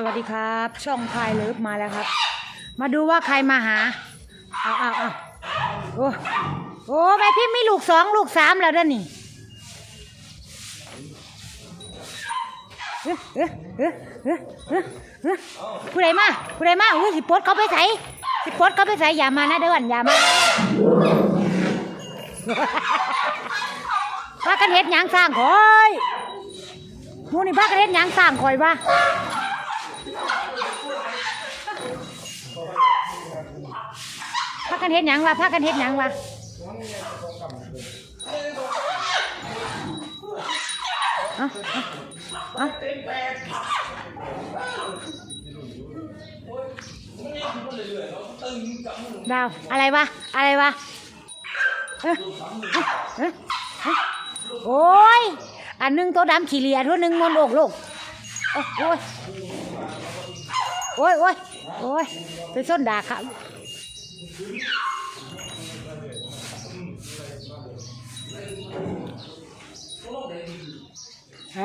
สวัสดีครับ ช่องพายเลิฟมาแล้วครับ มาดูว่าใครมาหาเอาเอาเอาโอ้โอ้แม่พี่มีลูกสองลูกสามแล้วเด้อนี่เอ๊ะเอ๊ะเอ๊ะเอ๊ะเอ๊ะเอ๊ะผู้ใดมาผู้ใดมาอุ้ยสิปดเขาไปใส่สิปดเขาไปใส่อย่ามานะเด้อวันอย่ามาพากันเฮ็ดหยังสร้างคอยมูนี่พากันเฮ็ดหยังสร้างคอยวะพา กันเฮ็ดหยังวะพากันเฮ็ดหยังวะเอาเอาเอาดาวอะไรวะอะไรวะเอ๊ะเอ๊ะเอ๊ะโอ้ยอันนึงตัวดำขี่เหลียตัวหนึงมนต์อกลูกโอ้ยโอ้ยโอ้ยโอ้ยไปส้นด่าเขา ฮ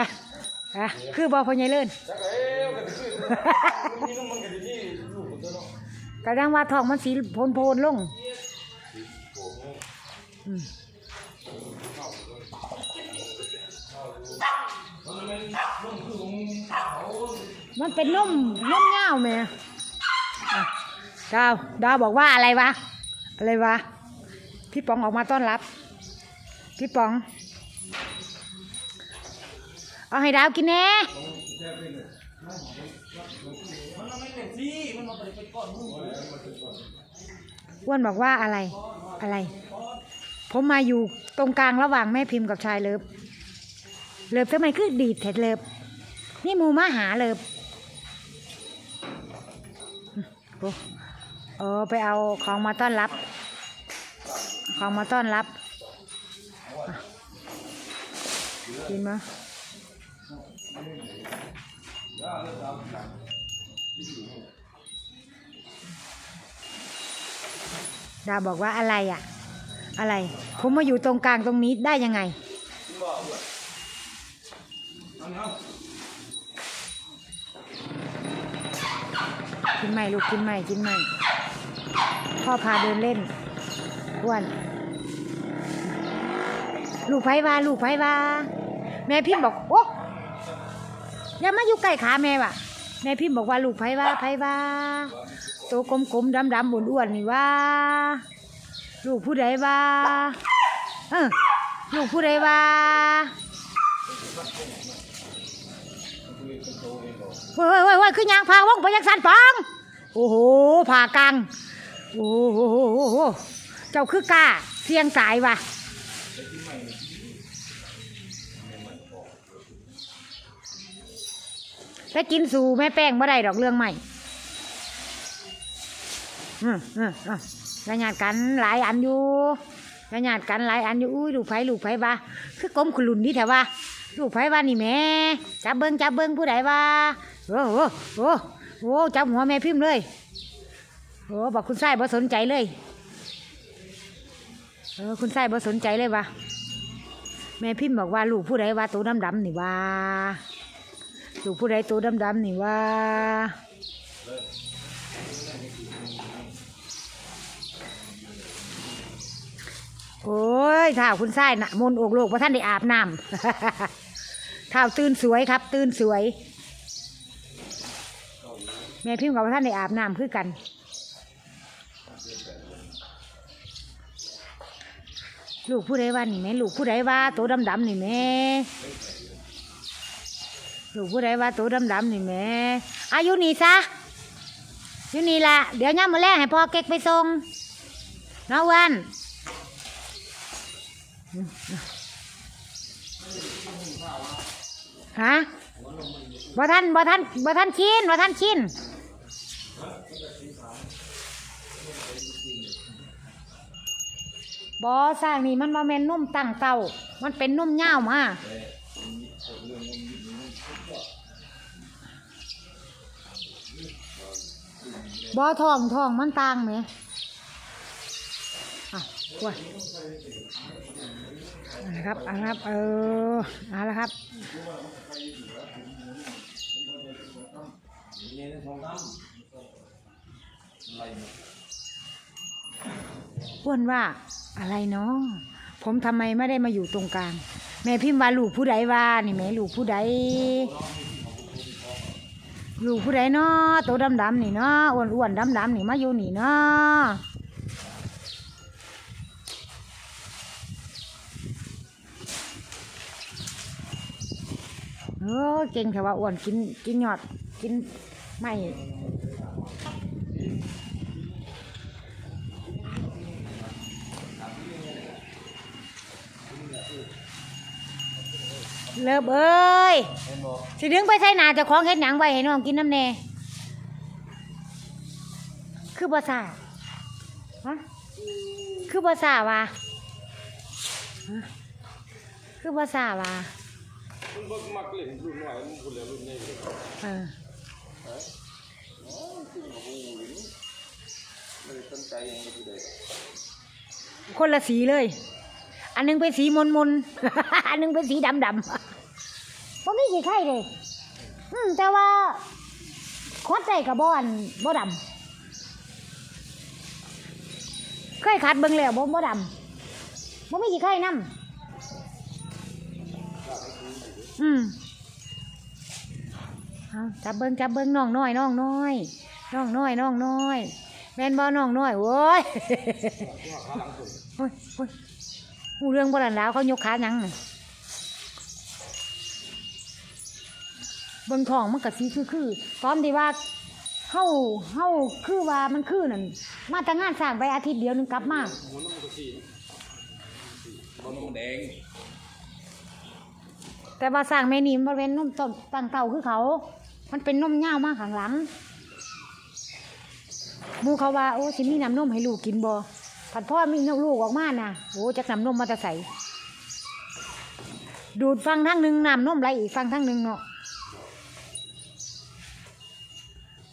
ะฮะคือบอพอใหญเลินกระดังว่าทองมันสีโพนโพนๆลงมันเป็นนุ่มนุ่มเง่าแม่ ดาวดาวบอกว่าอะไรวะ อะไรวะ พี่ป๋องออกมาต้อนรับ พี่ป๋อง เอาให้ดาวกินแน่อ้วนบอกว่าอะไร อะไร ผมมาอยู่ตรงกลางระหว่างแม่พิมพ์กับชายเลิฟ เลิฟทำไมคือดีดแถดเลิฟ นี่มูมาหาเลิฟโอ้ เออไปเอาของมาต้อนรับ ของมาต้อนรับกินมาดาบอกว่าอะไรอะ อะไร ผมมาอยู่ตรงกลางตรงนี้ได้ยังไงกินใหม่ลูกกินใหม่กินใหม่ พ่อพาเดินเล่นอ้วนลูกไผว่าลูกไผว่าแม่พิมพ์บอกโอ้อย่ามาอยู่ใกล้ขาแม่ว่ะแม่พิมพ์บอกว่าลูกไผว่าไผว่าตัวกลมๆดำๆอ้วนนี่ว่า ลูกผู้ใดว่าเออลูกผู้ใดว่าเว้ยเว้ยเว้ยเว้ยคือยางพาวงไปยังสันปอง โอ้โหผ่ากัง โอ้โหเจ้าคือกล้าเสียงสายว่ะไปกินสูแม่แป้งบ่ได้ดอกเรื่องใหม่อืมอืมอะระยาดกันหลายอันอยู่ระยาดกันหลายอันอยู่อุ้ยลูกไผลูกไผว่าคือกลมขลุนดีแถวว่าลูกไผว่านี่แม่จับเบิ้งจับเบิ้งผู้ใดว่าโอ้โหโอ้โหจับหัวแม่พิมพ์เลย โอ้บอกคุณไส้บ่สนใจเลยเออคุณไส้บ่สนใจเลยว่าแม่พิมพ์บอกว่าลูกผู้ใดว่าตัวดำดำนี่ว่าลูกผู้ใดตัวดำดำนี่ว่าโอ้ยท้าวคุณไส้นะมนต์อกโลกพระท่านได้อาบน้ำท้าตื่นสวยครับ ตื่นสวย แม่พิมพ์กับพระท่านได้อาบน้ำคือกัน ลูกผู้ใดว่านี่แม่ลูกผู้ใดว่าตัวดำดำนี่แม่ลูกผู้ใดว่าตัวดำดำนี่แม่อายุนี่ซะอยู่นี่ละเดี๋ยวย่ามาแรกให้พ่อเก๊กไปส่งน้าวันฮะบ่ท่านบ่ท่านบ่ท่านชินบ่ท่านชิน บ่สร้างนี่มันบ่แมนนุ่มตั้งเตามันเป็นนุ่มยามาบ่ทองทองมันต่างไหมอะกล้วยเอาละครับอาละครับ เออเอาละครับเนี่นะไรเนี่ย อ้วนว่าอะไรเนาะผมทำไมไม่ได้มาอยู่ตรงกลาง แม่พิมพ์ว่าลูกผู้ใดว่านี่แม่ลูกผู้ใดลูกผู้ใดเนาะตัวดำๆนี่เนาะอ้วนอ้วนๆดำนี่มาอยู่นี่เนาะเออเก่งแต่ว่าอ้วนกินกินยอดกินไม่ เลิบเอ้ยเห็นบอกสิดึงไปใส่หนาเจะคล้าของเฮ็ดหยังไว้ให้น้องกินน้ำแน่ คือภาษาฮะคือภาษาวะฮะคือภาษาวะ มันบ่มักเล่นรุ่นหน่อยมันพุ่นแล้วรุ่นใหญ่เลยเออ ไม่ได้สนใจยังไงผู้ใดคนละสีเลย อันหนึงเป็นสีมนมนอันหนึงเป็นสีดำดำผมไม่กี่ไข่เลย อืมแต่ว่าคอดใจกับบ่อนบ่ดำเคยขัดเบิ่งแล้วบ่บ่ดำบ่มีกี่ไข่นำอืม จับเบิ่งจับเบิ่งน้องน้อยน้องน้อยน้องน้อยน้องน้อยแม่นบ่น้องน้อยโว้ยโอ้ยโอ้ยหูเรื่องบ่ลันแล้วเขายกขาหยังน่ะเบิ่งท้องมันก็สีคือคือตอนที่ว่าเฮาเฮาคือว่ามันคือนั่นมาแต่งานสร้างไปอาทิตย์เดียวหนึงกลับมาหัวนมกระสีหัวนมแดงแต่ว่าสร้างแม่นี่มันเป็นนมต้นตั้งเต่าคือเขา มันเป็นนมยามากข้างหลังมูเขาว่าโอ้สิมีน้ำนมให้ลูกกินบ่ผัดพ่อมีนลูกออกมาน่ะโอ้จักน้ำนมมาจะใส่ดูดฟังทั้งหนึ่งน้ำนมไหลอีกฟังทั้งหนึ่งเนาะ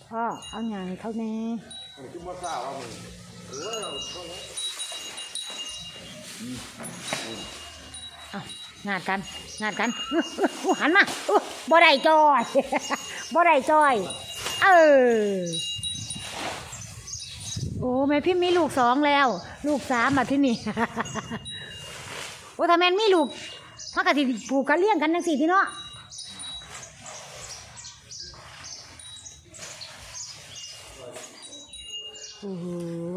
พ่อเอาอย่างเขาแน่คือมาซาว่ามึงเออเอา งานกันงานกันหันมาบ่ได้จอยบ่ได้จอยเออโอ้แม่พี่มีลูกสองแล้ว ลูกสามมาที่นี่โอ้ถ้าแมนมีลูกมันก็สิผูกกันเลี้ยงกันจังสี่ที่เนาะโอ้โห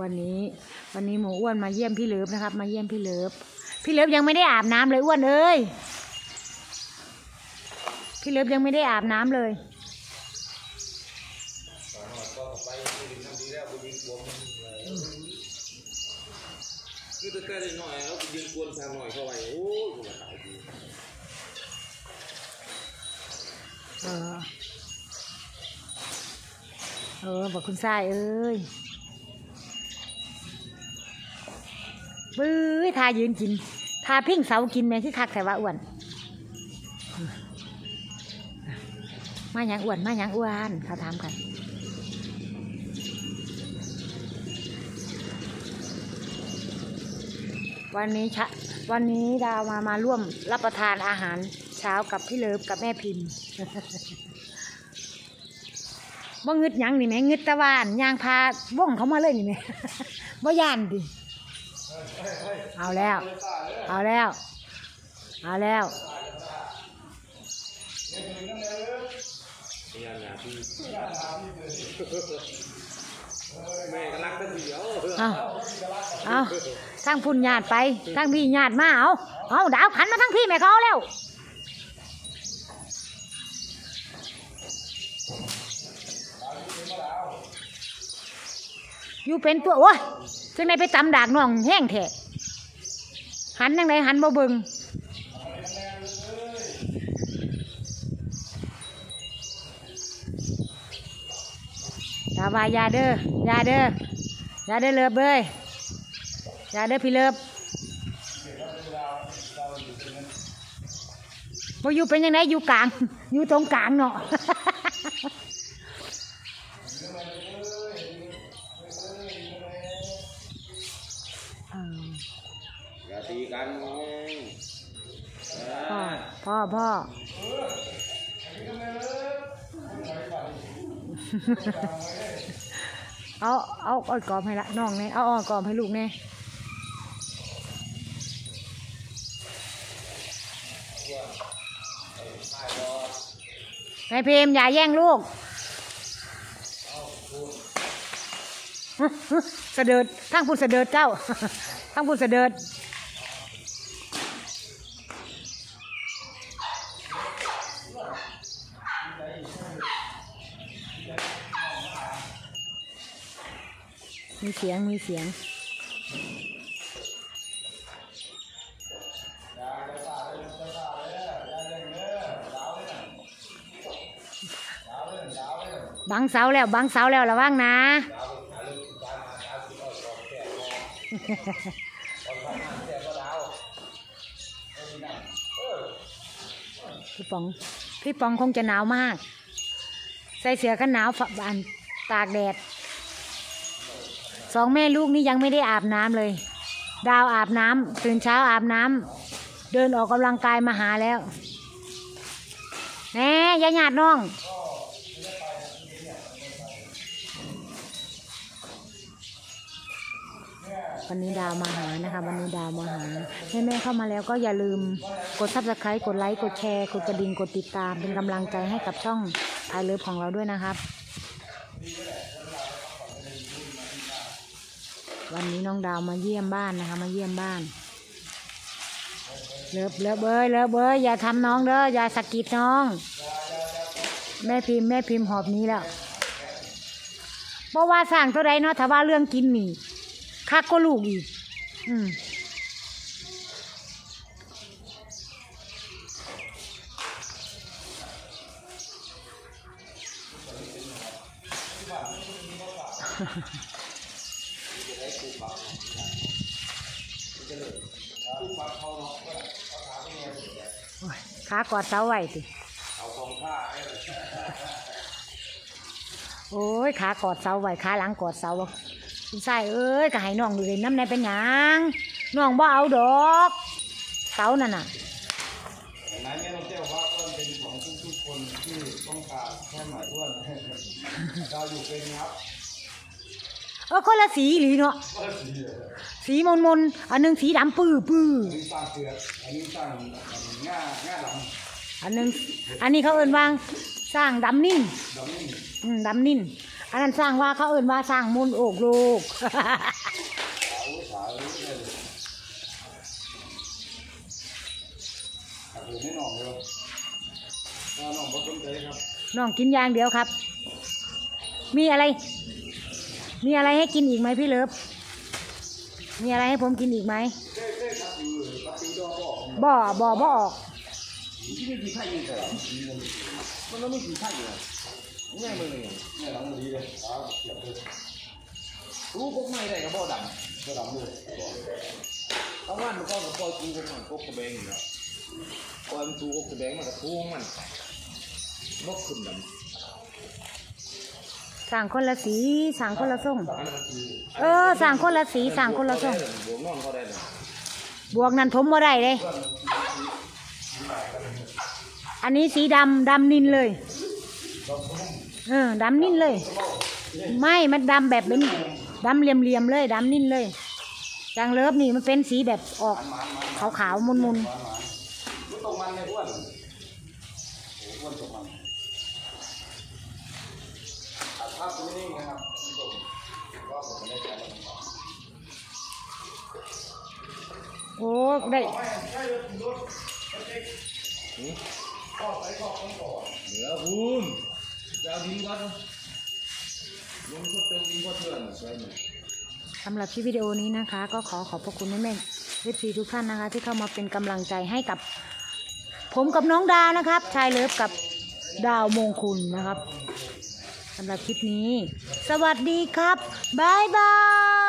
วันนี้ วันนี้หมูอ้วนมาเยี่ยมพี่เลิฟนะครับ มาเยี่ยมพี่เลิฟ พี่เลิฟยังไม่ได้อาบน้ำเลยอ้วนเอ้ย พี่เลิฟยังไม่ได้อาบน้ำเลย คือแต่แต่หน่อยแล้วยืนกวนทางหน่อยเข้าไปโอ้ยกูละตายดีเออ เออบอกคุณทรายเอ้ย บื้อทายืนกิน ทาพิ้งเสากินแม่คือคักแต่ว่าอ้วน มาหยังอ้วน มาหยังอ้วนเขาถามกันวันนี้ชะวันนี้ดาวมามาร่วมรับประทานอาหารเช้ากับพี่เลิฟกับแม่พิมพ์บ่งึดยังนี่แหม่งึดตะวาอันยางพาว่องเขามาเลยนี่แหม่บ่ย่านดิ เอาแล้ว เอาแล้ว เอาแล้วนี่งานพี่แม่กำลังตะเดียวเอาเอาทั้งพุ่นญาติไปทั้งพี่ญาติมาเอาเอาดาวขันมาทั้งพี่แม่เขาเอาแล้วอยู่เป็นตัวโอ้ย จังไดไปตำดากน้องแห้งแท้หันยังไงหันบ่เบิงตาบายาเด้อยาเด้อยาเด้อเลิฟเบ้ยยาเด้อพี่เลิฟบ่อยู่เป็นยังไงอยู่กลาง อยู่ตรงกลางเนาะ เออ อย่าตี กันไงพ่อพ่อพ่อเอาเอาอากอบให้ละน้องเนี่ยเอาอากอบให้ลูกเนี่ยนายเพมอย่าแย่งลูกฮึฮึเสด็จทั้งพูดเสด็จเจ้าทั้งพูดเสด็จ มีเสียง มีเสียง บังเสาแล้ว บังเสาแล้วระวังนะ พี่ปอง พี่ปองคงจะหนาวมาก ใส่เสื้อกันหนาวฝบานตากแดด สองแม่ลูกนี่ยังไม่ได้อาบน้ำเลย ดาวอาบน้ำตื่นเช้าอาบน้ำเดินออกกำลังกายมาหาแล้วแหน่ยาหยาดน้อง วันนี้ดาวมาหานะคะ วันนี้ดาวมาหาแม่แม่เข้ามาแล้วก็อย่าลืมกดซับสไครต์กดไลค์กดแชร์กดกระดิ่งกดติดตามเป็นกำลังใจให้กับช่องไอเลิฟของเราด้วยนะครับ วันนี้น้องดาวมาเยี่ยมบ้านนะคะ มาเยี่ยมบ้าน เลิฟเลิฟเอ้ยเลิฟเอ้ยอย่าทำน้องเด้ออย่าสะกิดน้อง แม่พิมพ์แม่พิมพ์หอบนี้แล้วเพราะว่าสร้างตัวใดเนาะถ้าว่าเรื่องกินนี่คักก็ลูกอีก อืม โอ้ยขาเนาะเขาถามที่ไงขากอดเสาไหวสิเอาของผ้าให้โอ้ยขากอดเสาไหวขาหลังกอดเสาคุณชายเอ้ยก็ให้น้องดูเลยน้ำในเป็นหยังน้องบ่เอาดอกเสานั่นน่ะไหนแม่น้องแก้วว่าอ้วนเป็นของทุกๆคนที่ต้องการแค่หมายอ้วนเราอยู่เป็นครับ เออคนละสีหรือเนาะก็สีสีมนมนๆอันหนึงสีดำปื้อปื้ออันนี้สร้างเกลืออันนี้สร้างง่าง่าดอันหนึงอันนี้เขาเอิ้นว่าสร้างดำนิ่นำดำนี่อืมดำนิ่นอันนั้นสร้างว่าเขาเอิ้นว่าสร้างมูลโอกโลกสาวสาวเลยขับเลยไม่หน่องเลยถ้าหน่องก็สนใจครับน้องกินอย่างเดียวครับ มีอะไร มีอะไรให้กินอีกไหมพี่เลิฟมีอะไรให้ผมกินอีกไหมเต้เต้ครับอยู่ครับอดอบ่อบ่อบ่ออกมันไม่กี่ไข่อยู่ง่ายเลยนี่ยหลังดีเลยอ้าวเสียบเลยรู้พวกไม่ได้กับบ่อดำบ่อดำเลยต้องว่านมันก็กับปล่อยกูพวกมันพวกกระเบงอยู่แล้วปล่อยมันทูกกระเบงมันกับทูของมันนกขึ้นดำ สั่งคนละสีสั่งคนละส่งอันนั้นคือเออสั่งคนละสีสั่งคนละส่งบวกนอนเขาได้เลยบวกนั้นผมบ่ได้เลย อันนี้สีดำดำนินเลย เออดำนินเลย ไม่มันดำแบบเป็นดำเหลี่ยมๆเลยดำนินเลยจางเลิฟนี่มันเป็นสีแบบออกขาวๆมุนรู้ ตรงมันเลยอ้วนโอ้อ้วนตรงมันตัดภาพตรงนี้นะครับคุณผู้ชมก็ผมไม่ได้ใช้แล้วๆโอ้ได้เหนือคุณจะเอาดินวัดลงก็เติมดินก็เถื่อนใช่ไหมสำหรับคลิปวิดีโอนี้นะคะ ก็ขอขอบพระคุณแม่แม่เอฟซีทุกท่านนะคะ ที่เข้ามาเป็นกำลังใจให้กับ ผมกับน้องดาวนะครับ ชายเลิฟกับดาวมงคุณนะครับ สำหรับคลิปนี้ สวัสดีครับ บ๊ายบาย